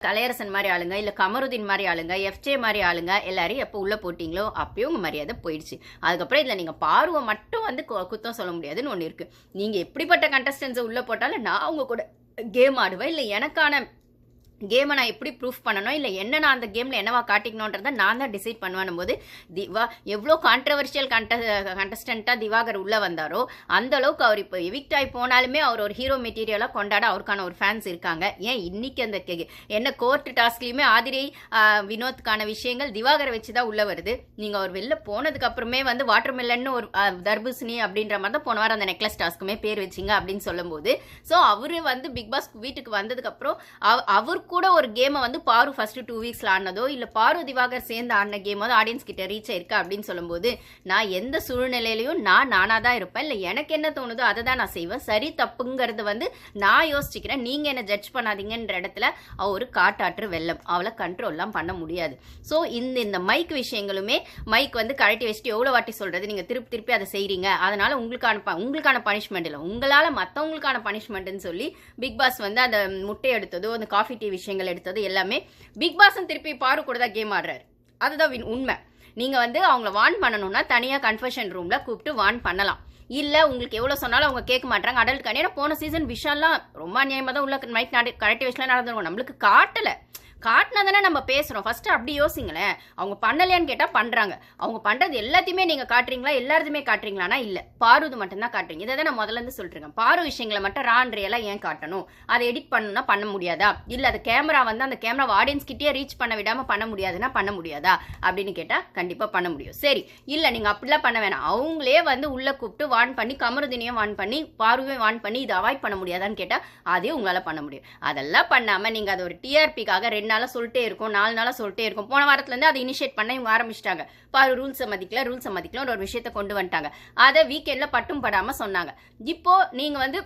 கலையரசன் மாதிரி ஆளுங்க இல்ல கமருதீன் மாதிரி ஆளுங்க எஃப்ஜே மாதிரி ஆளுங்க எல்லாரையும் எப்போ உள்ள போட்டீங்களோ அப்பயும் உங்க மரியாதை போயிடுச்சு. அதுக்கப்புறம் இதுல நீங்க பார்வை மட்டும் வந்து கு- குத்தம் சொல்ல முடியாதுன்னு ஒண்ணு இருக்கு. நீங்க எப்படிப்பட்ட கண்டஸ்டன்ஸை உள்ள போட்டாலும் நான் அவங்க கூட கேம் ஆடுவேன் இல்ல எனக்கான கேமை நான் எப்படி ப்ரூஃப் பண்ணணும்? இல்லை என்ன நான் அந்த கேமில் என்னவா காட்டிக்கணுன்றதை நான் தான் டிசைட் பண்ணுவேன் போது திவா எவ்வளோ கான்ட்ரவர்ஷியல் கண்ட கண்டஸ்டண்ட்டாக திவாகர் உள்ளே வந்தாரோ அந்த அளவுக்கு அவர் இப்போ எவிக்ட் ஆகி போனாலுமே அவர் ஒரு ஹீரோ மெட்டீரியலாக கொண்டாட அவருக்கான ஒரு ஃபேன்ஸ் இருக்காங்க. ஏன் இன்னைக்கு அந்த கே- என்ன கோர்ட் டாஸ்க்லேயுமே ஆதிரை வினோத்துக்கான விஷயங்கள் திவாகரை வச்சு தான் உள்ளே வருது. நீங்கள் அவர் வெளில போனதுக்கு அப்புறமே வந்து வாட்டர் மெல்லன்னு ஒரு தர்பூசணி அப்படின்ற மாதிரி தான் போன வாரம் அந்த நெக்லஸ் டாஸ்க்குமே பேர் வச்சிங்க அப்படின்னு சொல்லும்போது ஸோ அவர் வந்து பிக் பாஸ் வீட்டுக்கு வந்ததுக்கப்புறம் அவர் கூட ஒரு கேமை வந்து பாரு ஃபர்ஸ்ட் டூ வீக்ஸில் ஆடினதோ இல்லை பாரு திவாகர் சேர்ந்து ஆடின கேம் வந்து ஆடியன்ஸ் கிட்ட ரீச் ஆயிருக்கு அப்படின்னு சொல்லும்போது நான் எந்த சூழ்நிலையிலையும் நான் நானாக தான் இருப்பேன். இல்லை எனக்கு என்ன தோணுதோ அதை தான் நான் செய்வேன். சரி தப்புங்கிறது வந்து நான் யோசிச்சுக்கிறேன். நீங்கள் என்ன ஜட்ஜ் பண்ணாதீங்கன்ற இடத்துல அவள் ஒரு காட்டாற்று வெள்ளம். அவளை கண்ட்ரோல்லாம் பண்ண முடியாது. ஸோ இந்த இந்த மைக் விஷயங்களுமே மைக் வந்து கழட்டி வச்சுட்டு எவ்வளோ வாட்டி சொல்கிறது நீங்கள் திருப்பி திருப்பி அதை செய்கிறீங்க அதனால் உங்களுக்கான ப- உங்களுக்கான பனிஷ்மெண்ட் இல்லை. உங்களால் மற்றவங்களுக்கான பனிஷ்மெண்ட்னு சொல்லி பிக் பாஸ் வந்து அந்த முட்டை எடுத்ததோ அந்த காஃபி டீ விஷயங்கள் எடுத்தது எல்லாமே பிக் பாஸும் திருப்பி பாரு கூட தான் கேம் ஆடுறாரு. அதுதான் வின்- உண்மை. நீங்கள் வந்து அவங்கள வார்ன் பண்ணணும்னா தனியாக கன்ஃபெஷன் ரூமில் கூப்பிட்டு வார்ன் பண்ணலாம். இல்லை உங்களுக்கு எவ்வளோ சொன்னாலும் அவங்க கேட்க மாட்டாங்க. அடல்ட் கண்டிப்பா போன சீசன் விஷயம்லாம் ரொம்ப அநியாயமாக தான் உள்ள மைக் கரெக்ட் விஷயம் நடந்துருவோம் நம்மளுக்கு காட்டலை. காட்டினா தானே நம்ம பேசுகிறோம் ஃபஸ்ட்டு அப்படி யோசிங்களேன். அவங்க பண்ணலையான்னு கேட்டால் பண்ணுறாங்க அவங்க பண்ணுறது எல்லாத்தையுமே நீங்கள் காட்டுறீங்களா? எல்லாத்தையுமே காட்டுறீங்களானா இல்லை. பாருது மட்டும்தான் காட்டுறீங்க. இதை தான் நான் முதல்ல இருந்து சொல்லிட்டு பாரு விஷயங்களை மட்டும் ரான்றையெல்லாம் ஏன் காட்டணும்? அதை எடிட் பண்ணணும்னா பண்ண முடியாதா? இல்லை அது கேமரா வந்து அந்த கேமரா ஆடியன்ஸ் கிட்டே ரீச் பண்ண விடாமல் பண்ண முடியாதுன்னா பண்ண முடியாதா? அப்படின்னு கேட்டால் கண்டிப்பாக பண்ண முடியும். சரி. இல்லை நீங்கள் அப்படிலாம் பண்ண வேணாம். அவங்களே வந்து உள்ளே கூப்பிட்டு வான் பண்ணி கமருதினியும் வான் பண்ணி பார்வையும் வான் பண்ணி இதை அவாய்ட் பண்ண முடியாதான்னு கேட்டால் அதே உங்களால் பண்ண முடியும். அதெல்லாம் பண்ணாமல் நீங்கள் அதை ஒரு டிஆர்பிக்காக ரெண்டு நாளா சொல்லிட்டே இருக்கும் நாலு நாளாக சொல்லிட்டே இருக்கும். போன வாரத்துலேருந்து அதை இனிஷியேட் பண்ண இவங்க ஆரம்பிச்சிட்டாங்க. பாரு ரூல்ஸை மதிக்கல ரூல்ஸை மதிக்கல ஒரு விஷயத்தை கொண்டு வந்துட்டாங்க. அதை வீக்கெண்டில் பட்டும் படாமல் சொன்னாங்க. இப்போது நீங்கள் வந்து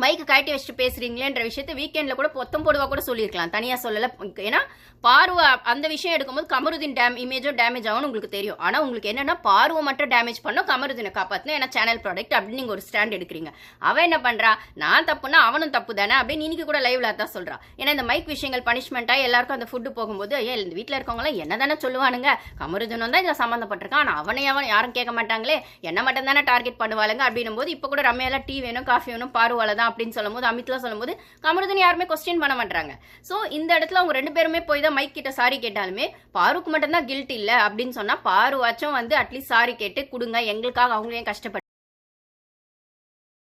மைக்கு கழட்டி வச்சுட்டு பேசுறீங்களேன்ற விஷயத்த வீக்கெண்டில் கூட பொத்தம் போடுவா கூட சொல்லியிருக்கலாம். தனியாக சொல்லலை. ஏன்னா பார்வை அந்த விஷயம் எடுக்கும்போது கமருதீன் டேம் இமேஜும் டேமேஜ் ஆகும்னு உங்களுக்கு தெரியும். ஆனால் உங்களுக்கு என்னன்னா பார்வை மட்டும் டேமேஜ் பண்ணோம் கமருதீனை காப்பாற்றணும் ஏன்னா சேனல் ப்ராடக்ட் அப்படின்னு நீங்கள் ஒரு ஸ்டாண்ட் எடுக்கிறீங்க. அவன் என்ன பண்ணுறா நான் தப்புனா அவனும் தப்பு தானே அப்படின்னு இன்னைக்கு கூட லைவ்ல தான் சொல்கிறான் ஏன்னா இந்த மைக் விஷயங்கள் பனிஷ்மெண்ட்டாக எல்லாருக்கும் அந்த ஃபுட்டு போகும்போது ஏன் இந்த வீட்டில் இருக்கவங்களாம் என்ன தானே சொல்லுவானுங்க? கமருதீனும் தான் இதில் சம்மந்தப்பட்டிருக்கான். ஆனால் அவனை அவன் யாரும் கேட்க மாட்டாங்களே? என்ன மட்டும் தானே டார்கெட் பண்ணுவாளுங்க? அப்படின்னும் போது இப்போ கூட ரம்யால டீ வேணும் காஃபி வேணும் பார்வால தான் அப்படின்னு சொல்லும்போது அமித்லாம் சொல்லும்போது கமருதன் யாருமே கொஸ்டின் பண்ண மாட்டாங்க ஸோ இந்த இடத்துல அவங்க ரெண்டு பேருமே போய் தான் மைக் கிட்ட சாரி கேட்டாலுமே பாருக்கு மட்டும்தான் கில்ட் இல்லை அப்படின்னு சொன்னா பாருவாச்சும் வந்து அட்லீஸ்ட் சாரி கேட்டு கொடுங்க. எங்களுக்காக அவங்களையும் கஷ்டப்பட்டு